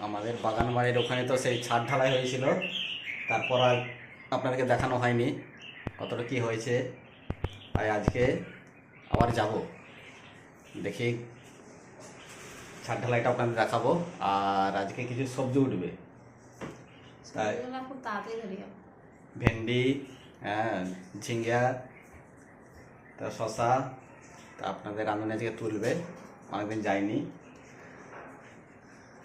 আমাদের বাগান বাড়ির ওখানে তো সেই ছাদ ঢালাই হয়েছিল। তারপর আর আপনাদেরকে দেখানো হয়নি কতটা কি হয়েছে। তাই আজকে আবার যাব। দেখি ছাদ ঢালাইটা আপনাদের দেখাবো। আর আজকে কিছু সবজি উঠবে। তাই ভেন্ডি হ্যাঁ ঝিঙ্গা তা শশা তা আপনাদের রাঁধুনি আজকে তুলবে। অনেকদিন যায়নি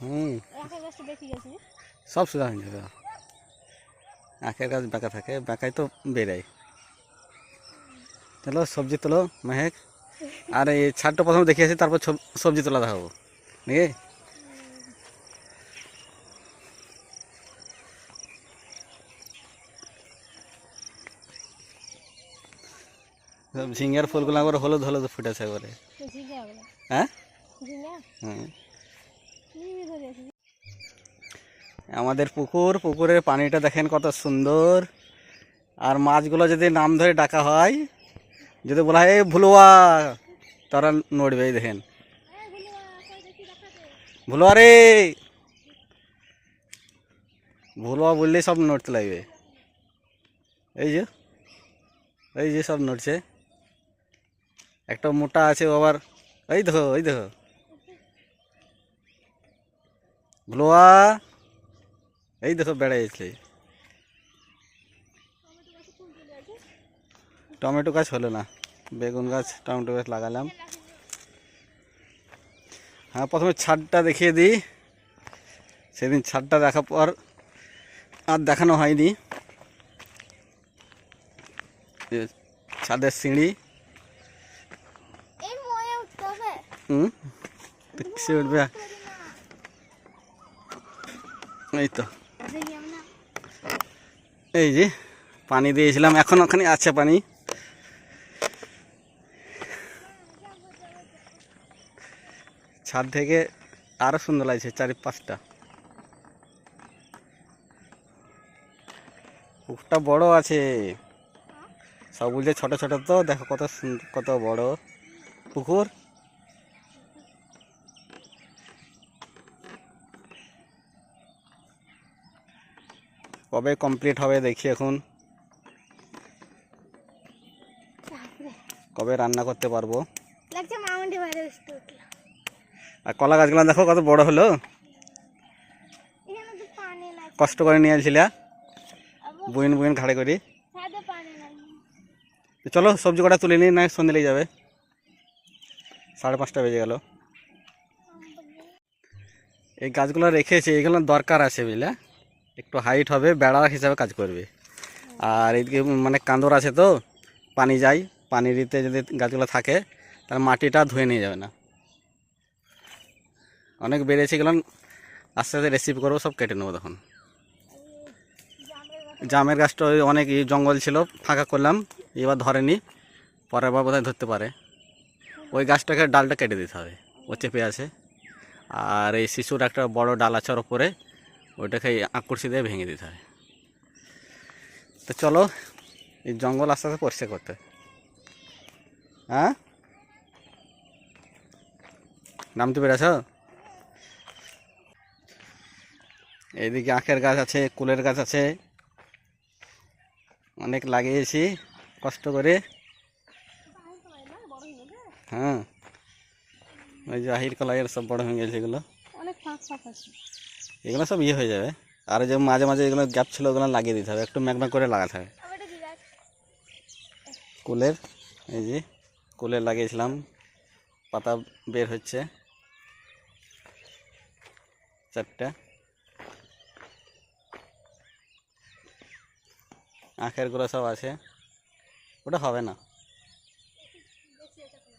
হুম। সব সুবিধা হয়ে যাবে। আখের গাছ বেঁকা থাকে বেঁকাই তো বেড়ায়। চলো সবজি তোলো মেহেক। আর এই ছাদটা প্রথমে দেখিয়েছি তারপর সবজি তোলা দেখাবো। নাকি? সব ঝিঙ্গার ফুলগুলো একবার হলুদ হলুদ ফুটেছে একবারে হ্যাঁ? আছি আমাদের পুকুর, পুকুরের পানিটা দেখেন কত সুন্দর। আর মাছগুলো যদি নাম ধরে ডাকা হয়, যদি বলা হয় "এই ভুলুয়া তারা নড়বে দেখেন। ভুলুয়া রে! ভুলুয়া বললেই সব নড়তে লাগবে। এই যে এই যে সব নড়ছে। একটা মোটা আছে আবার, এই দেখো এই দেখো। ভুলুয়া এই দেখো বেড়াইছে টমেটো গাছ হলো না বেগুন গাছ টমেটো গাছ লাগালাম। হ্যাঁ প্রথমে ছাদটা দেখিয়ে দিই। সেদিন ছাদটা দেখার পর আর দেখানো হয়নি। ছাদের সিঁড়ি। হুম? উঠবে। এই তো এই যে, পানি দিয়েছিলাম। এখন ওখানে আছে পানি। ছাদ থেকে আরও সুন্দর লাগছে চারি পাঁচটা পুকুরটা বড় আছে। সব বলছে ছোট ছোট তো, দেখো কত সুন্দর কত বড়। পুকুর? কবে কমপ্লিট হবে দেখি এখন। কবে রান্না করতে পারব? আর কলা গাছগুলো দেখো কত বড় হলো। কষ্ট করে নিয়ে আসছিলে বুইন বুইন ঘাড়ে করি। তো চলো সবজি কটা তুলে নিই না সন্ধে লেগে যাবে। সাড়ে পাঁচটা বেজে গেল। এই গাছগুলো রেখেছি এগুলো দরকার আছে বুঝলে? একটু হাইট হবে, বেড়া হিসাবে কাজ করবে। আর এদিকে মানে কান্দর আছে তো, পানি যায় পানিতে যদি গাছগুলো থাকে, তাহলে মাটিটা ধুয়ে নিয়ে যাবে না। অনেক বেড়েছে এগুলো, আস্তে আস্তে রেসিপি করব, সব কেটে নেব তখন। জামের গাছটা ওই অনেক জঙ্গল ছিল, ফাঁকা করলাম, এবার ধরেনি, পরের বার বোধহয় ধরতে পারে। ওই গাছটাকে ডালটা কেটে দিতে হবে, ও চেপে আছে। আর এই শিশুর একটা বড় ডাল আছে ওর ওপরে ওইটাকে আকুর্সি দিয়ে ভেঙে দিতে হয়। তো চলো, এই জঙ্গল আস্তে আস্তে পরিষ্কার করতে হয়। হ্যাঁ? নামতে পেরেছ এইদিকে আখের গাছ আছে, কুলের গাছ আছে। অনেক লাগিয়েছি, কষ্ট করে। হ্যাঁ। ওই যে আহির কলাইয়ের সব বড় হয়ে গেছে এগুলো। অনেক ফাঁক ফাঁক আছে। এগুলো সব ইয়ে হয়ে যাবে। আর যে মাঝে মাঝে এগুলো গ্যাপ ছিল, ওগুলো লাগিয়ে দিতে হবে। একটু ম্যাগম্যাগ করে লাগাতে হবে। কুলের, এই যে কুলের লাগিয়েছিলাম। পাতা বের হচ্ছে। চারটা। আখেরগুলো সব আছে। ওটা হবে না।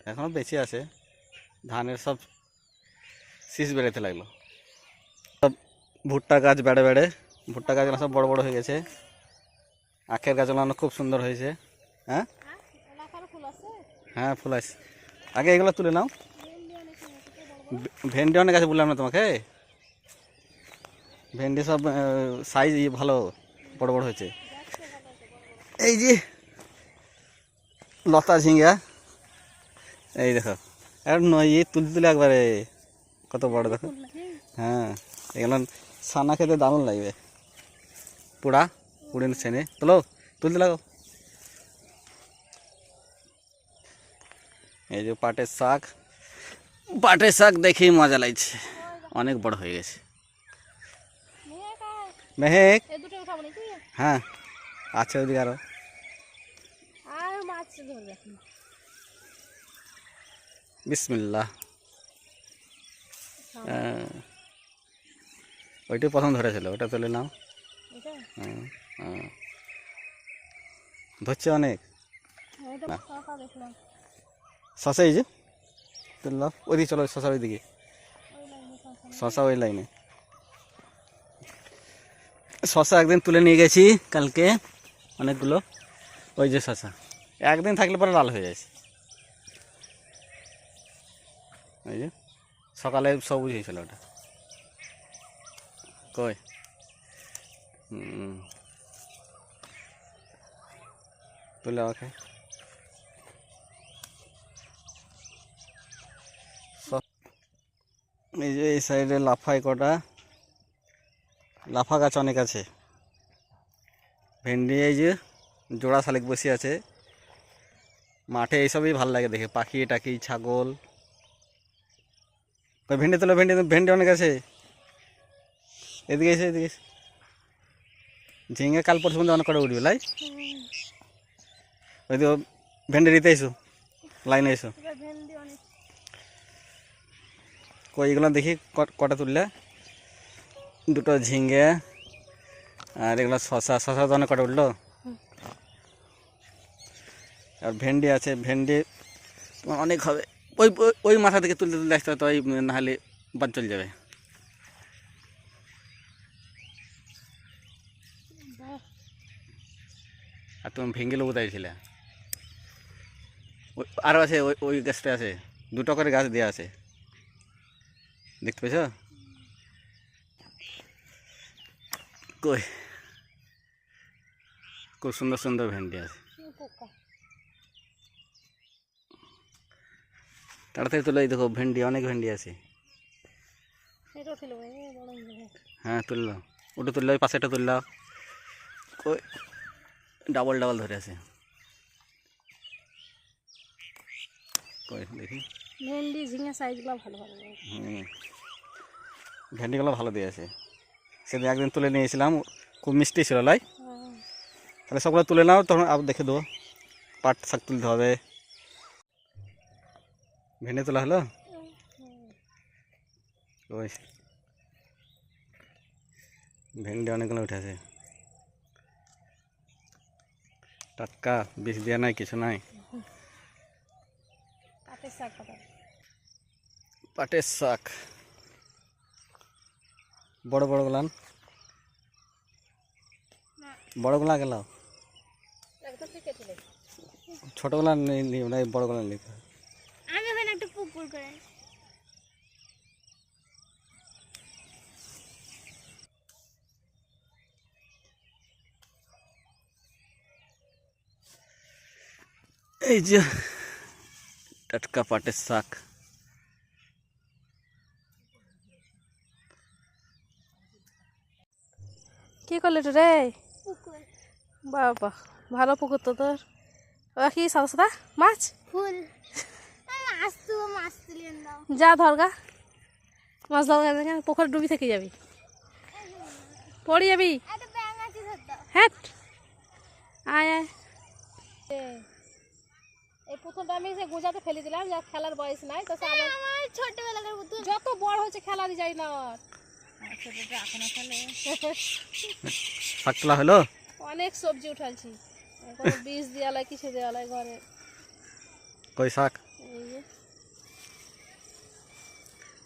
এখনও বেশি আছে। ধানের সব শীষ বেড়াতে লাগল। ভুট্টা গাছ বেড়ে বেড়ে। ভুট্টা গাছগুলো সব বড় বড় হয়ে গেছে। আখের গাছগুলো খুব সুন্দর হয়েছে। হ্যাঁ? আছে হ্যাঁ ফুল আসছে আগে এগুলো তুলে নাও। ভেন্ডি অনেক আছে বললাম না তোমাকে। ভেন্ডি সব সাইজ ভালো, বড় বড় হয়েছে। এই যে, লতা ঝিঙ্গা। এই দেখো, আর নয় তুলে তুলে একবারে, কত বড় দেখো। হ্যাঁ। এগুলো সানা খেতে দারুণ লাগবে। পোড়া পুড়ে ছেনে তোলো তুলতে লাগো। এই যে পাটের শাক। পাটের শাক দেখেই মজা লাগছে। অনেক বড় হয়ে গেছে। মেহেক? হ্যাঁ আছে ওদিকে আরও। বিসমিল্লাহ। ওইটাই প্রথম ধরেছিল ওটা তুলে নাও। হ্যাঁ, হ্যাঁ। ধরছে অনেক। দেখলাম। শশা এই যে তুললাম ওইদিকে চলো শশা ওইদিকে। শশা ওই লাইনে। শশা একদিন তুলে নিয়ে গেছি কালকে অনেকগুলো। ওই যে শশা। একদিন থাকলে পরে লাল হয়ে যায় ওই যে সকালে সবুজ হয়েছিল ওটা। কই তুলে ওকে এই যে এই সাইডে লাফাই কটা। লাফা গাছ অনেক আছে। ভেন্ডি এই যে জোড়া শালিক বসে আছে। মাঠে এইসবই ভালো লাগে দেখে। পাখি টাকি ছাগল। ভেন্ডি তোলো, ভেন্ডি ভেন্ডি অনেক আছে। এদিকে এসে এদিকে এসে। ঝিঙে কাল পরশু মধ্যে অনেক করে উঠবে লাই? ওই তো ভেন্ডি দিতে এসো লাইনে এসো। এটা ভেন্ডি অনেক। কই এগুলো দেখি ক- কটা তুললে? দুটো ঝিঙ্গে আর এগুলো শশা শশা তো অনেক কটা উঠল। আর ভেন্ডি আছে ভেন্ডি তোমার অনেক হবে। ওই ওই- মাথা থেকে তুলতে তুলতে আসতে হয়তো ওই নাহলে বাদ চলে যাবে। আর তুমি ভেঙে লোবো ওই- আরও আছে ওই ওই গাছটা আছে, দুটো করে গাছ দেওয়া আছে। দেখতে পেয়েছ কই? খুব সুন্দর সুন্দর ভেন্ডি আছে। তাড়াতাড়ি তুলে দেখো, ভেন্ডি, অনেক ভেন্ডি আছে। হয়ে গেছে। হ্যাঁ তুললো ওটা তুললো ওই পাশেটা তুললো কই? ডাবল ডাবল ধরে আছে। কই দেখি। ভেন্ডি ঝিঙে সাইজগুলো ভালো ভালো হুম। ভেন্ডিগুলো ভালো দিয়েছে সেদিন একদিন তুলে নিয়েছিলাম খুব মিষ্টি ছিল লাই। তাহলে সবগুলো তুলে নাও তখন আবার দেখে দেবো। পাট শাক তুলতে হবে। ভেন্ডি তোলা হলো? ওই। ভেন্ডি অনেকগুলো উঠেছে টাটকা বিষ দেওয়া নাই কিছু নাই। পাটের শাক বড় বড় গুলান? বড়গুলা গেল ছোটগুলা নেই বড়গুলা হবে। আমি একটা পুকুর করে এই যে টাটকা পাটের শাক। কি করলি তো রে? বাবা ভালো পুকুর তো তোর। ওরা কি সাদা সাদা? মাছ? ফুল। যা ধরগা। মাছ ধরগা পুকুর ডুবি থেকে যাবি। পড়ে যাবি একটা ব্যাং আছে ধরতে হ্যাট আয় আয় এই পুতুলটা আমি সে গোজাতে ফেলে দিলাম যা খেলার বয়স নাই তো আমার ছোটবেলাকার পুতুল যত বড় হয়েছে খেলা দিয়ে যায় না আর। ছোটটা এখনও খেলে শাক তোলা হলো? অনেক সবজি উঠালছি। কোনো বীজ দেওয়ালাই কিছু দেওয়ালাই ঘরে। কই শাক?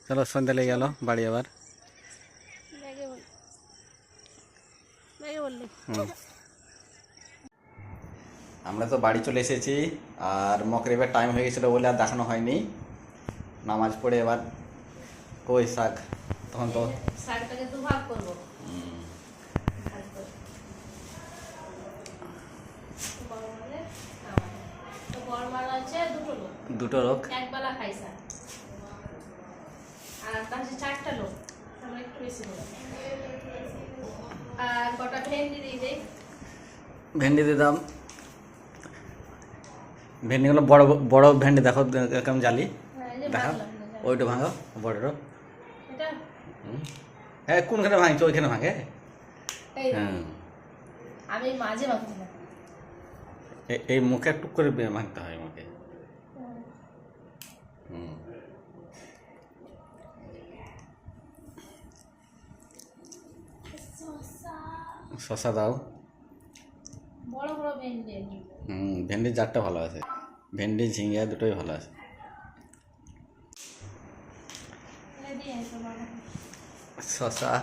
চলো সন্ধ্যা লেগে গেল বাড়ি আবার। বললি। আমরা তো বাড়ি চলে এসেছি আর মকরিবের টাইম হয়ে গেছিল বলে আর দেখানো হয়নি। নামাজ পড়ে এবার কই শাক? তখন তো শাকটাকে করব দুটো লোক দুটো লোক। এক বেলা খাই স্যার আর তার হচ্ছে চারটা লোক। আমরা একটু বেশি আর কটা ভেন্ডি দিয়ে দেই? ভেন্ডি দিতাম ভেন্ডিগুলো বড় বড় ভেন্ডি দেখো কেমন জালি। হ্যাঁ, জানি। ওইটা ভাঙো বড়টা। হ্যাঁ কোনখানে ভাঙছো? ওইখানে ভাঙে। এই হ্যাঁ। আমি মাঝে ভাবছি না এই মুখে টুক করে ভাঙতে হয় আমাকে হুম। শশা দাও। বড় বড় ভেন্ডি। হুম ভেন্ডির জারটা ভালো আছে ভেন্ডি ঝিঙ্গা দুটোই ভালো আছে। শশা।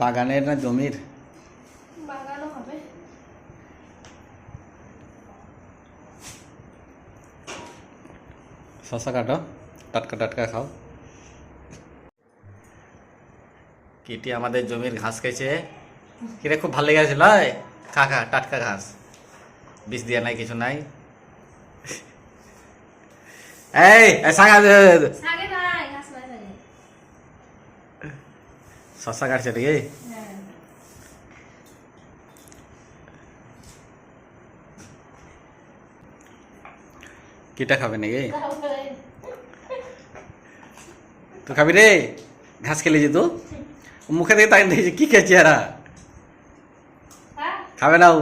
বাগানের না জমির বাগানও হবে শশা কাটো টাটকা টাটকা খাও। কিটি আমাদের জমির ঘাস খেয়েছে। কিরে খুব ভালো লেগেছিল? খা খা টাটকা ঘাস। বিষ দিয়া নাই কিছু নাই। এই শাকে শশা কাটছে নাকি? হ্যাঁ। কিটা খাবে নাকি? তো খাবি রে? ঘাস খেলেছি তো? মুখে থেকে তাই দেখেছি কি খেয়েছি এরা? হ্যাঁ? খাবে না ও?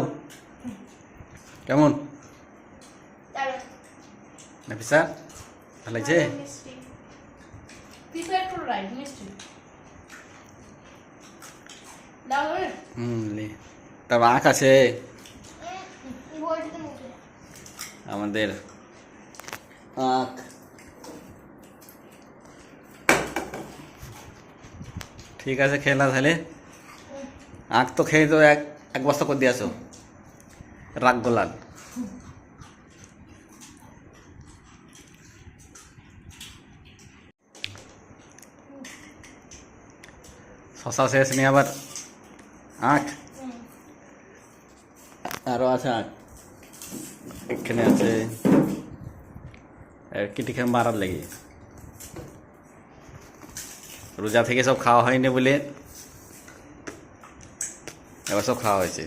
কেমন? নাফিসা ভালো লাগছে তারপর আখ আছে আমাদের আখ। ঠিক আছে খেয়ে না তাহলে আখ তো খেয়ে তো এক এক বস্তা করে দিয়েছ? রাগ গোলাল। শশা শেষ, নিয়ে আবার আখ আরও আছে আখ এখানে আছে কিটি খেয়ে মারার লেগে। রোজা থেকে সব খাওয়া হয়নি বলে এবার সব খাওয়া হয়েছে।